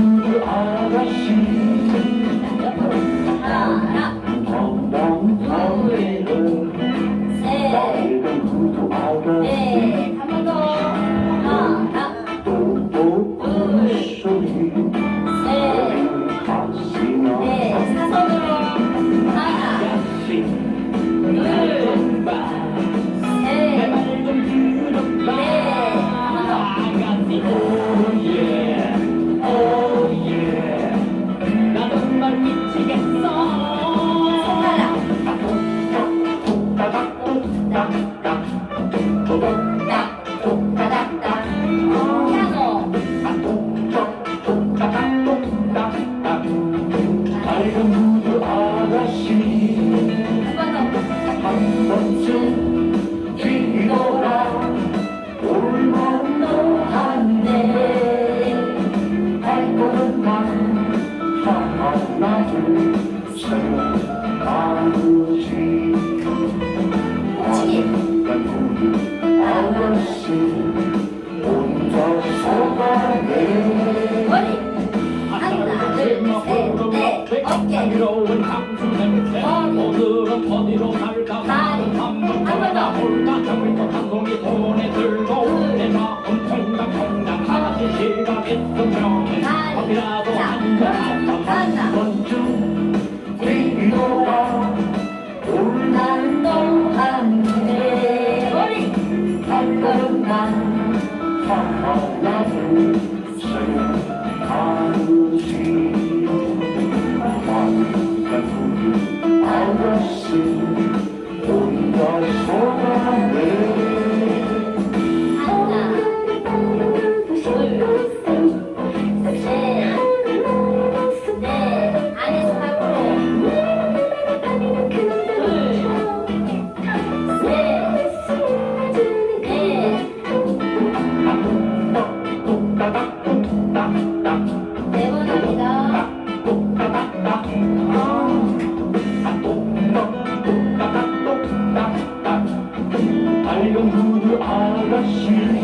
to are Arashi. 道が 정기로운 향수 냄새 오늘은 어디로 갈까 나는 한번 가볼까 정말 또 I see. 낡은 구두 아가씨